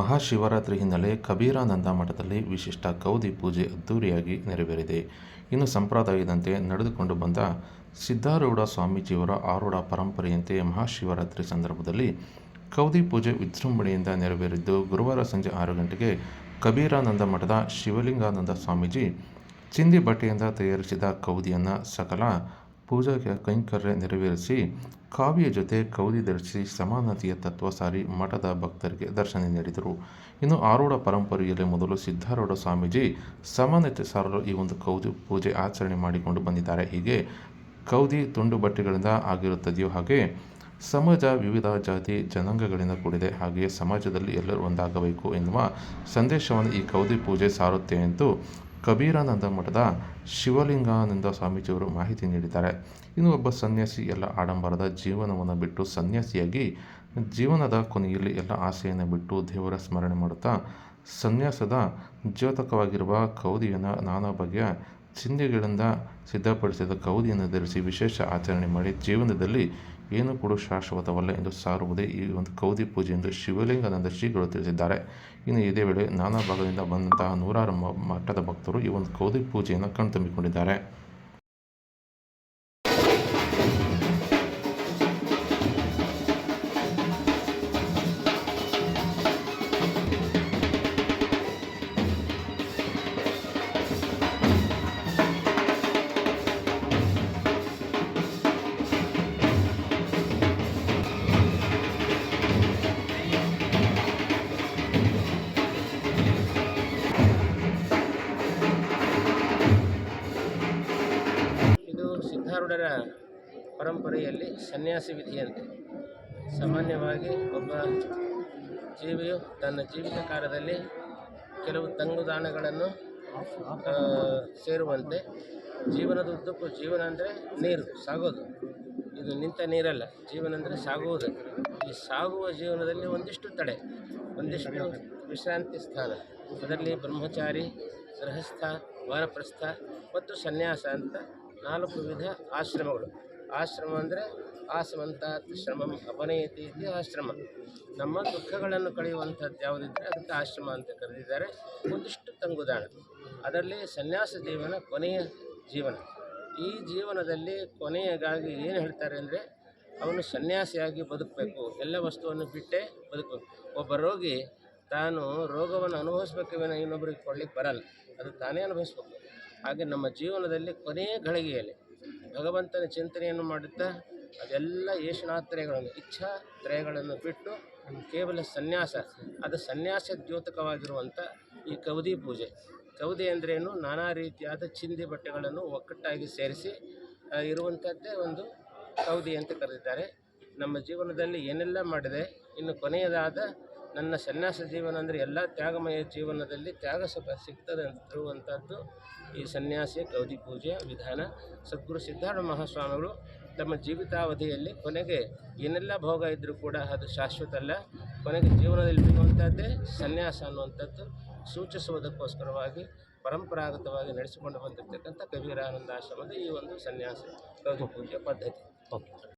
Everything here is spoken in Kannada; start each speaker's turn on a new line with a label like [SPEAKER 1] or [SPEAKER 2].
[SPEAKER 1] ಮಹಾಶಿವರಾತ್ರಿ ಹಿನ್ನೆಲೆ ಕಬೀರಾನಂದ ಮಠದಲ್ಲಿ ವಿಶಿಷ್ಟ ಕೌದಿ ಪೂಜೆ ಅದ್ದೂರಿಯಾಗಿ ನೆರವೇರಿದೆ. ಇನ್ನು ಸಂಪ್ರದಾಯದಂತೆ ನಡೆದುಕೊಂಡು ಬಂದ ಸಿದ್ಧಾರೂಢ ಸ್ವಾಮೀಜಿಯವರ ಆರೂಢ ಪರಂಪರೆಯಂತೆ ಮಹಾಶಿವರಾತ್ರಿ ಸಂದರ್ಭದಲ್ಲಿ ಕೌದಿ ಪೂಜೆ ವಿಜೃಂಭಣೆಯಿಂದ ನೆರವೇರಿದ್ದು ಗುರುವಾರ ಸಂಜೆ ಆರು ಗಂಟೆಗೆ ಕಬೀರಾನಂದ ಮಠದ ಶಿವಲಿಂಗಾನಂದ ಸ್ವಾಮೀಜಿ ಚಿಂದಿ ಬಟ್ಟೆಯಿಂದ ತಯಾರಿಸಿದ ಕೌದಿಯನ್ನು ಸಕಲ ಪೂಜಾ ಕೈಂಕರ್ಯ ನೆರವೇರಿಸಿ, ಕಾವಿಯ ಜೊತೆ ಕೌದಿ ಧರಿಸಿ ಸಮಾನತೆಯ ತತ್ವ ಸಾರಿ ಮಠದ ಭಕ್ತರಿಗೆ ದರ್ಶನ ನೀಡಿದರು. ಇನ್ನು ಆರೂಢ ಪರಂಪರೆಯಲ್ಲಿ ಮೊದಲು ಸಿದ್ಧಾರೂಢ ಸ್ವಾಮೀಜಿ ಸಮಾನತೆ ಸಾರಲು ಈ ಒಂದು ಕೌದಿ ಪೂಜೆ ಆಚರಣೆ ಮಾಡಿಕೊಂಡು ಬಂದಿದ್ದಾರೆ. ಹೀಗೆ ಕೌದಿ ತುಂಡು ಬಟ್ಟೆಗಳಿಂದ ಆಗಿರುತ್ತದೆಯೋ ಹಾಗೆ ಸಮಾಜ ವಿವಿಧ ಜಾತಿ ಜನಾಂಗಗಳಿಂದ ಕೂಡಿದೆ. ಹಾಗೆಯೇ ಸಮಾಜದಲ್ಲಿ ಎಲ್ಲರೂ ಒಂದಾಗಬೇಕು ಎನ್ನುವ ಸಂದೇಶವನ್ನು ಈ ಕೌದಿ ಪೂಜೆ ಸಾರುತ್ತೆ ಎಂದು ಕಬೀರಾನಂದ ಮಠದ ಶಿವಲಿಂಗಾನಂದ ಸ್ವಾಮೀಜಿಯವರು ಮಾಹಿತಿ ನೀಡಿದ್ದಾರೆ. ಇನ್ನು ಒಬ್ಬ ಸನ್ಯಾಸಿ ಎಲ್ಲ ಆಡಂಬರದ ಜೀವನವನ್ನು ಬಿಟ್ಟು ಸನ್ಯಾಸಿಯಾಗಿ ಜೀವನದ ಕೊನೆಯಲ್ಲಿ ಎಲ್ಲ ಆಸೆಯನ್ನು ಬಿಟ್ಟು ದೇವರ ಸ್ಮರಣೆ ಮಾಡುತ್ತಾ ಸನ್ಯಾಸದ ಜ್ಯೋತಕವಾಗಿರುವ ಕೌದಿಯನ್ನು ನಾನಾ ಬಗೆಯ ಚಿಹ್ನೆಗಳಿಂದ ಸಿದ್ಧಪಡಿಸಿದ ಕೌದಿಯನ್ನು ಧರಿಸಿ ವಿಶೇಷ ಆಚರಣೆ ಮಾಡಿ ಜೀವನದಲ್ಲಿ ಏನು ಕೂಡ ಶಾಶ್ವತವಲ್ಲ ಎಂದು ಸಾರುವುದೇ ಈ ಒಂದು ಕೌದಿ ಪೂಜೆ ಎಂದು ಶಿವಲಿಂಗಾನಂದ ಶ್ರೀಗಳು ತಿಳಿಸಿದ್ದಾರೆ. ಇನ್ನು ಇದೇ ವೇಳೆ ನಾನಾ ಭಾಗದಿಂದ ಬಂದಂತಹ ನೂರಾರು ಮಠದ ಭಕ್ತರು ಈ ಒಂದು ಕೌದಿ ಪೂಜೆಯನ್ನು ಕಣ್ತುಂಬಿಕೊಂಡಿದ್ದಾರೆ.
[SPEAKER 2] ಇದು ಪರಂಪರೆಯಲ್ಲಿ ಸನ್ಯಾಸಿ ವಿಧಿಯಂತೆ ಸಾಮಾನ್ಯವಾಗಿ ಒಬ್ಬ ಜೀವಿಯು ತನ್ನ ಜೀವಿತ ಕಾಲದಲ್ಲಿ ಕೆಲವು ತಂಗುದಾಣಗಳನ್ನು ಸೇರುವಂತೆ ಜೀವನದ ಉದ್ದಕ್ಕೂ ಜೀವನ ಅಂದರೆ ನೀರು, ಸಾಗೋದು. ಇದು ನಿಂತ ನೀರಲ್ಲ, ಜೀವನ ಅಂದರೆ ಸಾಗುವುದು. ಈ ಸಾಗುವ ಜೀವನದಲ್ಲಿ ಒಂದಿಷ್ಟು ತಡೆ, ಒಂದಿಷ್ಟು ವಿಶ್ರಾಂತಿ ಸ್ಥಾನ. ಅದರಲ್ಲಿ ಬ್ರಹ್ಮಚಾರಿ, ಗೃಹಸ್ಥ, ವಾರಪ್ರಸ್ಥ ಮತ್ತು ಸನ್ಯಾಸ ಅಂತ ನಾಲ್ಕು ವಿಧ ಆಶ್ರಮಗಳು. ಆಶ್ರಮ ಅಂದರೆ ಆಸಮಂತಾತ್ ಶ್ರಮಂ ಅಪನಯತಿ ಇದೆ ಆಶ್ರಮ. ನಮ್ಮ ದುಃಖಗಳನ್ನು ಕಳೆಯುವಂಥದ್ದು ಯಾವುದಿದ್ದರೆ ಅದಕ್ಕೆ ಆಶ್ರಮ ಅಂತ ಕರೆದಿದ್ದಾರೆ. ಒಂದಿಷ್ಟು ತಂಗುದಾಣ. ಅದರಲ್ಲಿ ಸನ್ಯಾಸ ಜೀವನ, ಕೊನೆಯ ಜೀವನ. ಈ ಜೀವನದಲ್ಲಿ ಕೊನೆಯಗಾಗಿ ಏನು ಹೇಳ್ತಾರೆ ಅಂದರೆ ಅವನು ಸನ್ಯಾಸಿಯಾಗಿ ಬದುಕಬೇಕು. ಎಲ್ಲ ವಸ್ತುವನ್ನು ಬಿಟ್ಟೇ ಬದುಕಬೇಕು. ಒಬ್ಬ ರೋಗಿ ತಾನು ರೋಗವನ್ನು ಅನುಭವಿಸ್ಬೇಕು ಇನ್ನೊಬ್ಬರಿಗೆ ಕೊಡ್ಲಿಕ್ಕೆ ಬರಲ್ಲ. ಅದು ತಾನೇ ಅನುಭವಿಸ್ಬೇಕು. ಹಾಗೆ ನಮ್ಮ ಜೀವನದಲ್ಲಿ ಕೊನೆಯ ಘಳಿಗೆಯಲ್ಲಿ ಭಗವಂತನ ಚಿಂತನೆಯನ್ನು ಮಾಡುತ್ತಾ ಅದೆಲ್ಲ ಏಷಣಾತ್ರಯಗಳನ್ನು ಇಚ್ಛಾ ತ್ರಯಗಳನ್ನು ಬಿಟ್ಟು ಕೇವಲ ಸನ್ಯಾಸ, ಅದು ಸನ್ಯಾಸ ದ್ಯೋತಕವಾಗಿರುವಂಥ ಈ ಕೌದಿ ಪೂಜೆ. ಕವದಿ ಅಂದ್ರೇನು ನಾನಾ ರೀತಿಯಾದ ಚಿಂದಿ ಬಟ್ಟೆಗಳನ್ನು ಒಕ್ಕಟ್ಟಾಗಿ ಸೇರಿಸಿ ಇರುವಂಥದ್ದೇ ಒಂದು ಕೌದಿ ಅಂತ ಕರೆದಿದ್ದಾರೆ. ನಮ್ಮ ಜೀವನದಲ್ಲಿ ಏನೆಲ್ಲ ಮಾಡಿದೆ, ಇನ್ನು ಕೊನೆಯದಾದ ನನ್ನ ಸನ್ಯಾಸ ಜೀವನ ಅಂದರೆ ಎಲ್ಲ ತ್ಯಾಗಮಯ ಜೀವನದಲ್ಲಿ ತ್ಯಾಗ ಸುಖ ಸಿಗ್ತದೆ ಅಂತಿರುವಂಥದ್ದು ಈ ಸನ್ಯಾಸಿ ಕೌದಿ ಪೂಜೆಯ ವಿಧಾನ. ಸದ್ಗುರು ಸಿದ್ಧಾರ್ಥ ಮಹಾಸ್ವಾಮಿಗಳು ತಮ್ಮ ಜೀವಿತಾವಧಿಯಲ್ಲಿ ಕೊನೆಗೆ ಏನೆಲ್ಲ ಭೋಗ ಇದ್ದರೂ ಕೂಡ ಅದು ಶಾಶ್ವತ ಅಲ್ಲ. ಕೊನೆಗೆ ಜೀವನದಲ್ಲಿ ಬೀಳುವಂಥದ್ದೇ ಸನ್ಯಾಸ ಅನ್ನುವಂಥದ್ದು ಸೂಚಿಸುವುದಕ್ಕೋಸ್ಕರವಾಗಿ, ಪರಂಪರಾಗತವಾಗಿ ನಡೆಸಿಕೊಂಡು ಬಂದಿರತಕ್ಕಂಥ ಕಬೀರಾನಂದ ಆಶ್ರಮದ ಈ ಒಂದು ಸನ್ಯಾಸ ಕೌದಿ ಪೂಜೆ ಪದ್ಧತಿ.